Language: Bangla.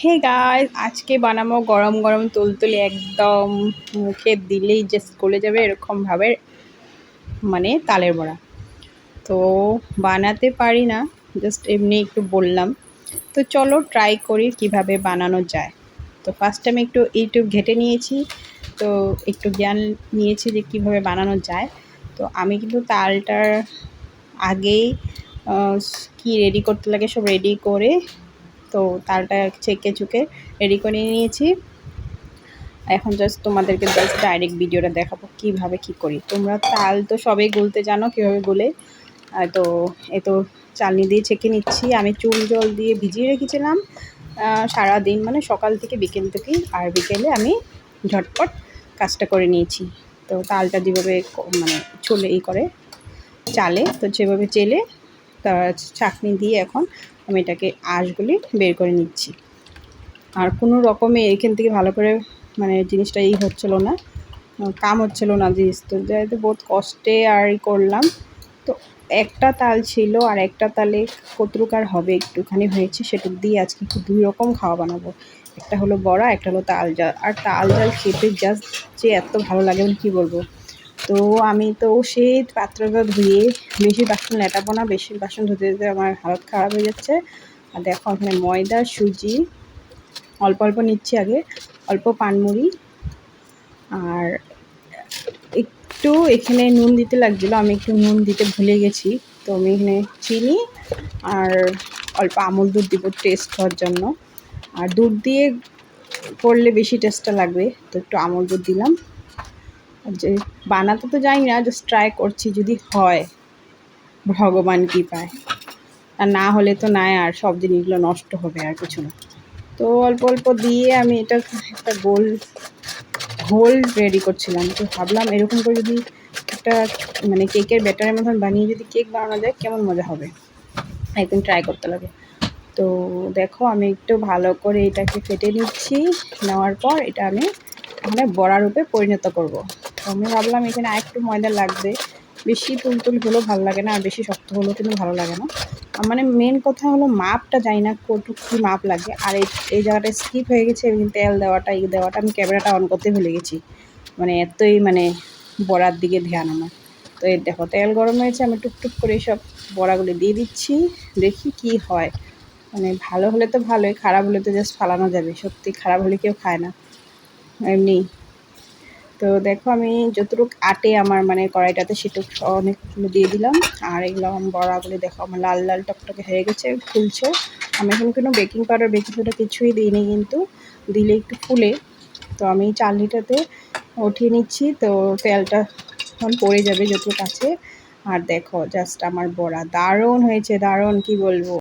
হে গাইস আজকে বানাবো গরম গরম তুলতুলি একদম মুখে দিলেই জাস্ট গলে যাবে এরকমভাবে মানে তালের বড়া। তো বানাতে পারি না জাস্ট এমনি একটু বললাম। তো চলো ট্রাই করি কীভাবে বানানো যায়। তো ফার্স্ট আমি একটু ইউটিউব ঘেটে নিয়েছি, তো একটু জ্ঞান নিয়েছি যে কীভাবে বানানো যায়। তো আমি কিন্তু তালটার আগেই কি রেডি করতে লাগে সব রেডি করে তো তালটা ছেঁকে চুকে রেডি করে নিয়েছি। এখন জাস্ট তোমাদেরকে জাস্ট ডাইরেক্ট ভিডিওটা দেখাবো কীভাবে কি করি। তোমরা তাল তো সবাই গুলতে জানো কীভাবে গুলে। তো এ তো চালনি দিয়ে ছেঁকে নিচ্ছি। আমি চুল জল দিয়ে ভিজিয়ে রেখেছিলাম। সারা দিন মানে সকাল থেকে বিকেল থেকেই। আর বিকেলে আমি ঝটপট কাজটা করে নিয়েছি। তো তালটা যেভাবে মানে চলে এই করে, চালে, তো যেভাবে চেলে তার চাকনি দিয়ে এখন আমি এটাকে আঁশগুলি বের করে নিচ্ছি। আর কোনো রকমে এখান থেকে ভালো করে মানে জিনিসটা এই হচ্ছিল না, কাম হচ্ছিল না জিনিস। তো যেহেতু বহুত কষ্টে আর করলাম, তো একটা তাল ছিল আর একটা তালে কতটুকার হবে একটুখানি হয়েছে সেটুক দিয়ে আজকে দুই রকম খাওয়া বানাবো। একটা হলো বড়া, একটা হলো তাল জাল। আর তাল জাল খেতে জাস্ট যে এত ভালো লাগে আমি কী বলব? তো আমি তো সেই পাত্রটা ধুয়ে বেশি বাসন লেটাবো না, বেশি বাসন ধুতে ধুতে আমার হালত খারাপ হয়ে যাচ্ছে। আর দেখো এখানে ময়দা, সুজি, অল্প অল্প নিচ্ছি আগে, অল্প পানমুড়ি। আর একটু এখানে নুন দিতে লাগছিল, আমি একটু নুন দিতে ভুলে গেছি। তো আমি এখানে চিনি আর অল্প আমুল দুধ দিব টেস্ট হওয়ার জন্য। আর দুধ দিয়ে করলে বেশি টেস্টটা লাগবে, তো একটু আমুল দুধ দিলাম। যে বানাতে তো জানি না জাস্ট ট্রাই করছি যদি হয়। ভগবান কী পায় আর না হলে তো নাই, আর সব জিনিসগুলো নষ্ট হবে, আর কিছু না। তো অল্প অল্প দিয়ে আমি এটা একটা গোল হোল রেডি করছিলাম। তো ভাবলাম এরকম করে যদি একটা মানে কেকের ব্যাটারের মতন বানিয়ে যদি কেক বানানো যায়, কেমন মজা হবে? একদিন ট্রাই করতে লাগে। তো দেখো, আমি একটু ভালো করে এটাকে ফেটে নিচ্ছি। নেওয়ার পর এটা আমি মানে বড়া রূপে পরিণত করব। আমি ভাবলাম এখানে আরেকটু ময়দা লাগবে। বেশি তুলতুল হলেও ভালো লাগে না, আর বেশি শক্ত হলেও কিন্তু ভালো লাগে না। মানে মেন কথা হলো মাপটা জানি না কটুক কী মাপ লাগে। আর এই এই জায়গাটা স্কিপ হয়ে গেছে এবং তেল দেওয়াটা, এই দেওয়াটা আমি ক্যামেরাটা অন করতে ভুলে গেছি। মানে এতই মানে বড়ার দিকে ধ্যান আমার। তো এই দেখো, তেল গরম হয়েছে, আমি টুকটুক করে সব বড়াগুলি দিয়ে দিচ্ছি, দেখি কি হয়। মানে ভালো হলে তো ভালোই, খারাপ হলে তো জাস্ট ফালানো যাবে। সত্যি খারাপ হলে কেউ খায় না। এমনি তো দেখো আমি যতটুকু আটে আমার মানে কড়াইটাতে সেটুকু অনেকগুলো দিয়ে দিলাম। আর এগুলো বড়াগুলি দেখো, আমার লাল লাল টকটকে হয়ে গেছে, ফুলছে। আমি এখন কোনো বেকিং পাউডার বেকিং সোডা কিছুই দিইনি কিন্তু, দিলে একটু ফুলে। তো আমি চালনিটাতে উঠিয়ে নিচ্ছি, তো তেলটা এখন পড়ে যাবে যতটুকু আছে। আর দেখো জাস্ট আমার বড়া। দারুণ হয়েছে, দারুণ, কি বলব?